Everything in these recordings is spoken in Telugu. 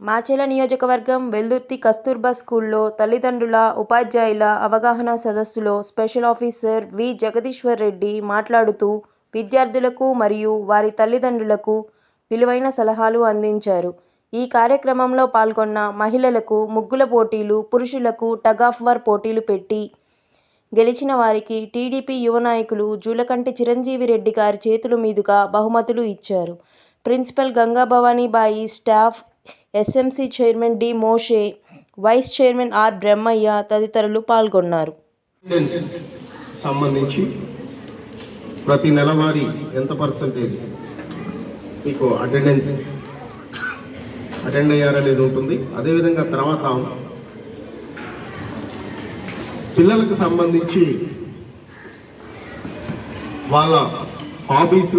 మాచెల నియోజకవర్గం వెల్దుర్తి కస్తూర్బా స్కూల్లో తల్లిదండ్రుల ఉపాధ్యాయుల అవగాహన సదస్సులో special officer V. Jagadishwar Reddy మాట్లాడుతూ విద్యార్థులకు మరియు వారి తల్లిదండ్రులకు విలువైన సలహాలు అందించారు. ఈ కార్యక్రమంలో పాల్గొన్న మహిళలకు ముగ్గుల పోటీలు పురుషులకు టగ్ ఆఫ్ వార్ పోటీలు పెట్టి గెలిచిన వారికి టీడీపీ యువ నాయకులు జూలకంటి చిరంజీవి రెడ్డి గారి చేతుల మీదుగా బహుమతులు ఇచ్చారు. Principal Ganga Bhavanibai staff SMC chairman D Moshe vice chairman R Brahmaiah తదితరులు పాల్గొన్నారు. సంబంధించి ప్రతి నెలవారీ ఎంత పర్సంటేజ్ మీకు అటెండెన్స్ అటెండ్ అయ్యారనేది ఉంటుంది. అదేవిధంగా తర్వాత పిల్లలకు సంబంధించి వాళ్ళ హాబీస్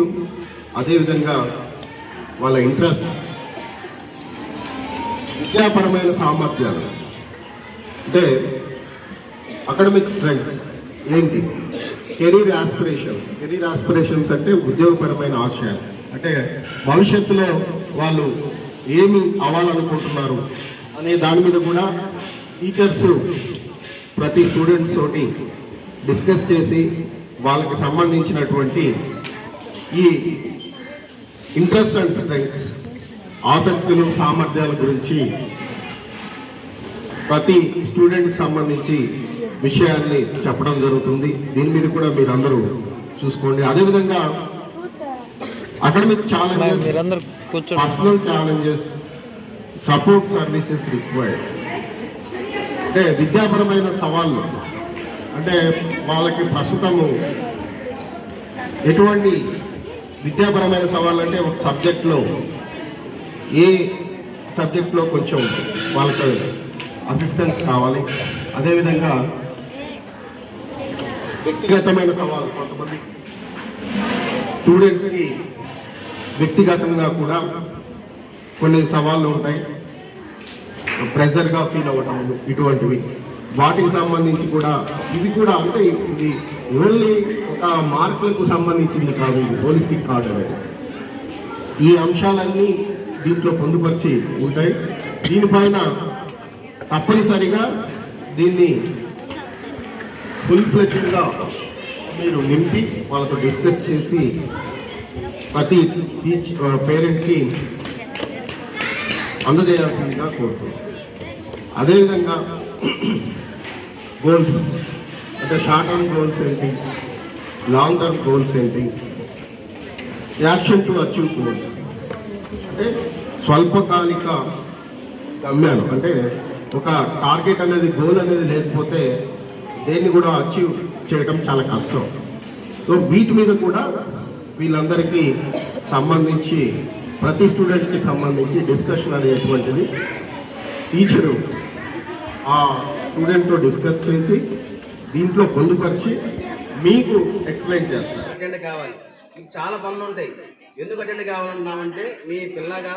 అదేవిధంగా వాళ్ళ ఇంట్రెస్ట్ విద్యాపరమైన సామర్థ్యాలు. అంటే అకాడమిక్ స్ట్రెంగ్స్ ఏంటి? కెరీర్ ఆస్పిరేషన్స్ కెరీర్ ఆస్పిరేషన్స్ అంటే ఉద్యోగపరమైన ఆశయాలు. అంటే భవిష్యత్తులో వాళ్ళు ఏమి అవ్వాలనుకుంటున్నారు అనే దాని మీద కూడా టీచర్స్ ప్రతి స్టూడెంట్స్ తోటి డిస్కస్ చేసి వాళ్ళకి సంబంధించినటువంటి ఈ ఇంట్రెస్ట్ అండ్ స్ట్రెంగ్స్ ఆసక్తులు సామర్థ్యాల గురించి ప్రతి స్టూడెంట్ సంబంధించి విషయాన్ని చెప్పడం జరుగుతుంది. దీని మీద కూడా మీరు అందరూ చూసుకోండి. అదేవిధంగా అకాడమిక్ ఛాలెంజెస్ మీరందరూ personal challenges support services required అంటే విద్యాపరమైన సవాళ్ళు. అంటే వాళ్ళకి ప్రస్తుతము ఎటువంటి విద్యాపరమైన సవాళ్ళు అంటే ఒక సబ్జెక్ట్లో ఏ సబ్జెక్ట్లో కొంచెం వాళ్ళకి అసిస్టెన్స్ కావాలి. అదేవిధంగా వ్యక్తిగతమైన సవాళ్ళు కొంతమంది స్టూడెంట్స్కి వ్యక్తిగతంగా కూడా కొన్ని సవాళ్ళు ఉంటాయి. ప్రెజర్గా ఫీల్ అవ్వటం ఇటువంటివి. వాటికి సంబంధించి కూడా ఇది కూడా అంటే ఇది ఓన్లీ ఒక మార్కులకు సంబంధించింది కాదు ఇది హోలిస్టిక్ కార్డ్ అనేది ఈ అంశాలన్నీ దీంట్లో పొందుపరిచి ఉంటాయి. దీనిపైన తప్పనిసరిగా దీన్ని ఫుల్ ఫ్లెడ్జ్డ్గా మీరు నింపి వాళ్ళతో డిస్కస్ చేసి ప్రతి టీచ్ పేరెంట్కి uh, అందజేయాల్సిందిగా కోరుతున్నాను అదేవిధంగా గోల్స్ అంటే షార్ట్ టర్మ్ గోల్స్ ఏంటి? లాంగ్ టర్మ్ గోల్స్ ఏంటి? యాక్షన్ టు అచీవ్ గోల్స్ అంటే స్వల్పకాలిక గమ్యాలు అంటే ఒక టార్గెట్ అనేది గోల్ అనేది లేకపోతే దేన్ని కూడా అచీవ్ చేయడం చాలా కష్టం. సో వీటి మీద కూడా వీళ్ళందరికీ సంబంధించి ప్రతి స్టూడెంట్కి సంబంధించి డిస్కషన్ అనేటువంటిది టీచరు ఆ స్టూడెంట్తో డిస్కస్ చేసి దీంట్లో పొందుపరిచి మీకు ఎక్స్ప్లెయిన్ చేస్తారు. కావాలి? మీకు చాలా పనులు ఉంటాయి. ఎందుకు అటెండ్ కావాలన్నామంటే మీ పిల్లగా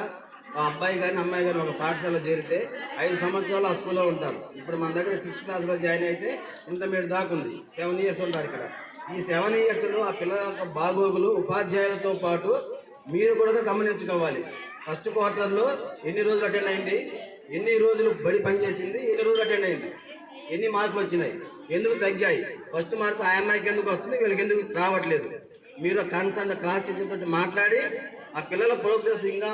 ఆ అబ్బాయి కానీ అమ్మాయి కానీ ఒక పాఠశాలలో చేరితే ఐదు సంవత్సరాలు ఆ స్కూల్లో ఉంటారు. ఇప్పుడు మన దగ్గర సిక్స్త్ క్లాస్లో జాయిన్ అయితే ఇంత మీరు దాకా ఉంది. సెవెన్ ఇయర్స్ ఉంటారు ఇక్కడ. ఈ సెవెన్ ఇయర్స్లో ఆ పిల్లల యొక్క బాగోగులు ఉపాధ్యాయులతో పాటు మీరు కూడా గమనించుకోవాలి. ఫస్ట్ క్వార్టర్లో ఎన్ని రోజులు అటెండ్ అయింది? ఎన్ని రోజులు బడి పనిచేసింది? ఎన్ని రోజులు అటెండ్ అయింది? ఎన్ని మార్కులు వచ్చినాయి? ఎందుకు తగ్గాయి? ఫస్ట్ మార్కు ఆ అమ్మాయికి ఎందుకు వస్తుంది? వీళ్ళకి ఎందుకు రావట్లేదు? మీరు కన్సర్న్ క్లాస్ టీచర్ తోటి మాట్లాడి ఆ పిల్లల ప్రోగ్రెస్ ఇంకా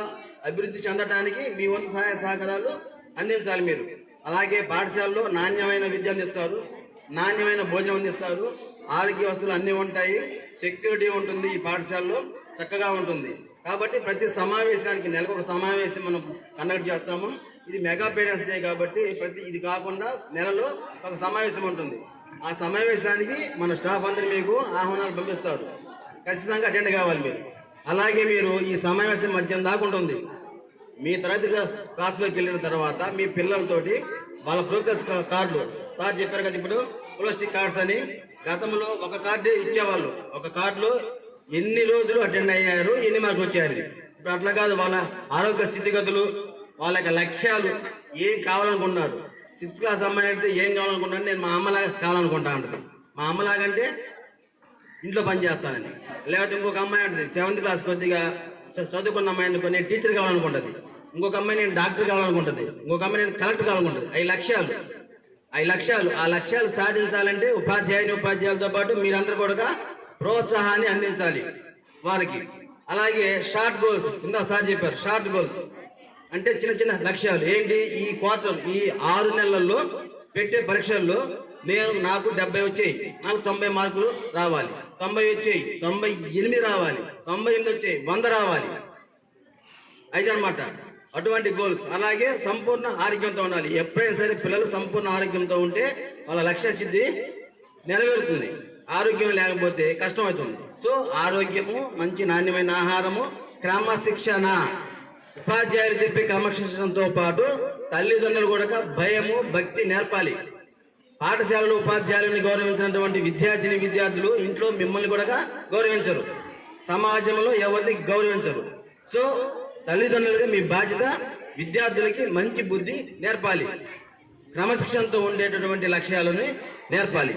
అభివృద్ధి చెందడానికి మీ వంతు సహాయ సహకారాలు అందించాలి మీరు. అలాగే పాఠశాలలో నాణ్యమైన విద్య అందిస్తారు నాణ్యమైన భోజనం అందిస్తారు ఆరోగ్య వస్తువులు అన్నీ ఉంటాయి సెక్యూరిటీ ఉంటుంది ఈ పాఠశాలలో చక్కగా ఉంటుంది. కాబట్టి ప్రతి సమావేశానికి నెలకు ఒక సమావేశం మనం కండక్ట్ చేస్తాము. ఇది మెగా పేరెంట్స్ డే కాబట్టి ప్రతి ఇది కాకుండా నెలలో ఒక సమావేశం ఉంటుంది. ఆ సమావేశానికి మన స్టాఫ్ అందరూ మీకు ఆహ్వానాలు పంపిస్తారు. ఖచ్చితంగా అటెండ్ కావాలి మీరు. అలాగే మీరు ఈ సమావేశం మధ్యాహ్నం దాకా ఉంటుంది. మీ తరగతి క్లాస్లోకి వెళ్ళిన తర్వాత మీ పిల్లలతోటి వాళ్ళ ప్రోగ్రెస్ కార్డులు. సార్ చెప్పారు కదా ఇప్పుడు ప్లాస్టిక్ కార్డ్స్ అని. గతంలో ఒక కార్డే ఇచ్చేవాళ్ళు. ఒక కార్డులో ఎన్ని రోజులు అటెండ్ అయ్యారు ఎన్ని మార్కులు వచ్చారు ఇప్పుడు అట్లా కాదు వాళ్ళ ఆరోగ్య స్థితిగతులు వాళ్ళ యొక్క లక్ష్యాలు ఏం కావాలనుకుంటున్నారు? సిక్స్త్ క్లాస్ అమ్మాయి అంటే ఏం కావాలనుకుంటాను నేను మా అమ్మలాగా కావాలనుకుంటా అంటది. మా అమ్మలాగంటే ఇంట్లో పని చేస్తానని. లేకపోతే ఇంకొక అమ్మాయి అంటది సెవెంత్ క్లాస్ కొద్దిగా చదువుకున్న అమ్మాయి అనుకో నేను టీచర్ కావాలనుకుంటుంది. ఇంకొక అమ్మాయి నేను డాక్టర్ కావాలనుకుంటుంది. ఇంకొక అమ్మాయి నేను కలెక్టర్ కావాలనుకుంటుంది. ఐదు లక్ష్యాలు ఐదు లక్ష్యాలు ఆ లక్ష్యాలు సాధించాలంటే ఉపాధ్యాయుని ఉపాధ్యాయులతో పాటు మీరందరూ కూడా ప్రోత్సాహాన్ని అందించాలి వారికి. అలాగే షార్ట్ గోల్స్. కింద సార్ చెప్పారు షార్ట్ గోల్స్. అంటే చిన్న చిన్న లక్ష్యాలు. ఏంటి? ఈ క్వార్టర్ ఈ ఆరు నెలల్లో పెట్టే పరీక్షల్లో నేను నాకు డెబ్బై వచ్చాయి. నాకు తొంభై మార్కులు రావాలి. తొంభై వచ్చాయి తొంభై ఎనిమిది రావాలి తొంభై ఎనిమిది వచ్చాయి వంద రావాలి. అయితే అనమాట అటువంటి గోల్స్ అలాగే సంపూర్ణ ఆరోగ్యంతో ఉండాలి. ఎప్పుడైనా సరే పిల్లలు సంపూర్ణ ఆరోగ్యంతో ఉంటే వాళ్ళ లక్ష్య సిద్ధి నెరవేరుతుంది. ఆరోగ్యం లేకపోతే కష్టమవుతుంది. సో ఆరోగ్యము మంచి నాణ్యమైన ఆహారము క్రమశిక్షణ. ఉపాధ్యాయులు చెప్పే క్రమశిక్షణతో పాటు తల్లిదండ్రులు కూడా భయము భక్తి నేర్పాలి. పాఠశాలలో ఉపాధ్యాయులను గౌరవించినటువంటి విద్యార్థిని విద్యార్థులు ఇంట్లో మిమ్మల్ని కూడా గౌరవించరు. సమాజంలో ఎవరిని గౌరవించరు. సో తల్లిదండ్రులుగా మీ బాధ్యత విద్యార్థులకి మంచి బుద్ధి నేర్పాలి. క్రమశిక్షణతో ఉండేటటువంటి లక్ష్యాలను నేర్పాలి.